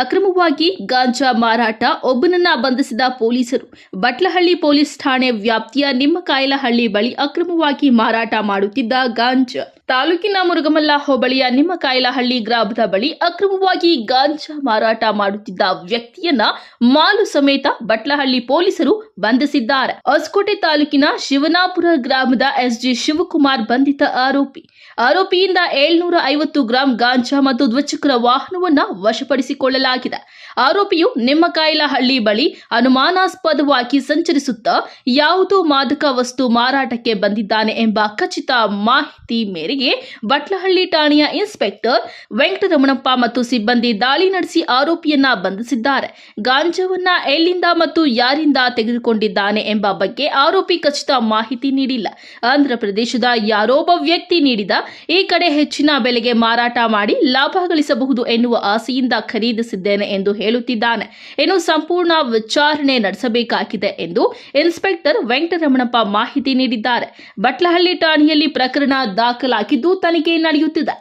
ಅಕ್ರಮವಾಗಿ ಗಾಂಜಾ ಮಾರಾಟ, ಒಬ್ಬನನ್ನ ಬಂಧಿಸಿದ ಪೊಲೀಸರು. ಬಟ್ಲಹಳ್ಳಿ ಪೊಲೀಸ್ ಠಾಣೆ ವ್ಯಾಪ್ತಿಯ ನಿಮ್ಮಕಾಯಲಹಳ್ಳಿ ಬಳಿ ಅಕ್ರಮವಾಗಿ ಮಾರಾಟ ಮಾಡುತ್ತಿದ್ದ ಗಾಂಜಾ. ತಾಲೂಕಿನ ಮುರುಗಮಲ್ಲ ಹೋಬಳಿಯ ನಿಮ್ಮಕಾಯಲಹಳ್ಳಿ ಗ್ರಾಮದ ಬಳಿ ಅಕ್ರಮವಾಗಿ ಗಾಂಜಾ ಮಾರಾಟ ಮಾಡುತ್ತಿದ್ದ ವ್ಯಕ್ತಿಯನ್ನ ಮಾಲು ಸಮೇತ ಬಟ್ಲಹಳ್ಳಿ ಪೊಲೀಸರು ಬಂಧಿಸಿದ್ದಾರೆ. ಹೊಸಕೋಟೆ ತಾಲೂಕಿನ ಶಿವನಾಪುರ ಗ್ರಾಮದ ಎಸ್ಜಿ ಶಿವಕುಮಾರ್ ಬಂಧಿತ ಆರೋಪಿ. ಆರೋಪಿಯಿಂದ ಏಳ್ನೂರ ಐವತ್ತು ಗ್ರಾಂ ಗಾಂಜಾ ಮತ್ತು ದ್ವಿಚಕ್ರ ವಾಹನವನ್ನ ವಶಪಡಿಸಿಕೊಳ್ಳಲಾಗಿದೆ. ಆರೋಪಿಯು ನಿಮ್ಮಕಾಯಲಹಳ್ಳಿ ಬಳಿ ಅನುಮಾನಾಸ್ಪದವಾಗಿ ಸಂಚರಿಸುತ್ತಾ ಯಾವುದೋ ಮಾದಕ ವಸ್ತು ಮಾರಾಟಕ್ಕೆ ಬಂದಿದ್ದಾನೆ ಎಂಬ ಖಚಿತ ಮಾಹಿತಿ ಮೇರೆಗೆ ಬಟ್ಲಹಳ್ಳಿ ಠಾಣೆಯ ಇನ್ಸ್ಪೆಕ್ಟರ್ ವೆಂಕಟರಮಣಪ್ಪ ಮತ್ತು ಸಿಬ್ಬಂದಿ ದಾಳಿ ನಡೆಸಿ ಆರೋಪಿಯನ್ನ ಬಂಧಿಸಿದ್ದಾರೆ. ಗಾಂಜಾವನ್ನ ಎಲ್ಲಿಂದ ಮತ್ತು ಯಾರಿಂದ ತೆಗೆದುಕೊಂಡಿದ್ದಾನೆ ಎಂಬ ಬಗ್ಗೆ ಆರೋಪಿ ಖಚಿತ ಮಾಹಿತಿ ನೀಡಿಲ್ಲ. ಆಂಧ್ರಪ್ರದೇಶದ ಯಾರೊಬ್ಬ ವ್ಯಕ್ತಿ ನೀಡಿದ ಈ ಕಡೆ ಹೆಚ್ಚಿನ ಬೆಲೆಗೆ ಮಾರಾಟ ಮಾಡಿ ಲಾಭ ಗಳಿಸಬಹುದು ಎನ್ನುವ ಆಸೆಯಿಂದ ಖರೀದಿಸಿದ್ದೇನೆ ಎಂದು ಹೇಳುತ್ತಿದ್ದಾನೆ. ಇನ್ನು ಸಂಪೂರ್ಣ ವಿಚಾರಣೆ ನಡೆಸಬೇಕಾಗಿದೆ ಎಂದು ಇನ್ಸ್ಪೆಕ್ಟರ್ ವೆಂಕಟರಮಣಪ್ಪ ಮಾಹಿತಿ ನೀಡಿದ್ದಾರೆ. ಬಟ್ಲಹಳ್ಳಿ ಠಾಣೆಯಲ್ಲಿ ಪ್ರಕರಣ ದಾಖಲಾಗಿದ್ದು ತನಿಖೆ ನಡೆಯುತ್ತಿದೆ.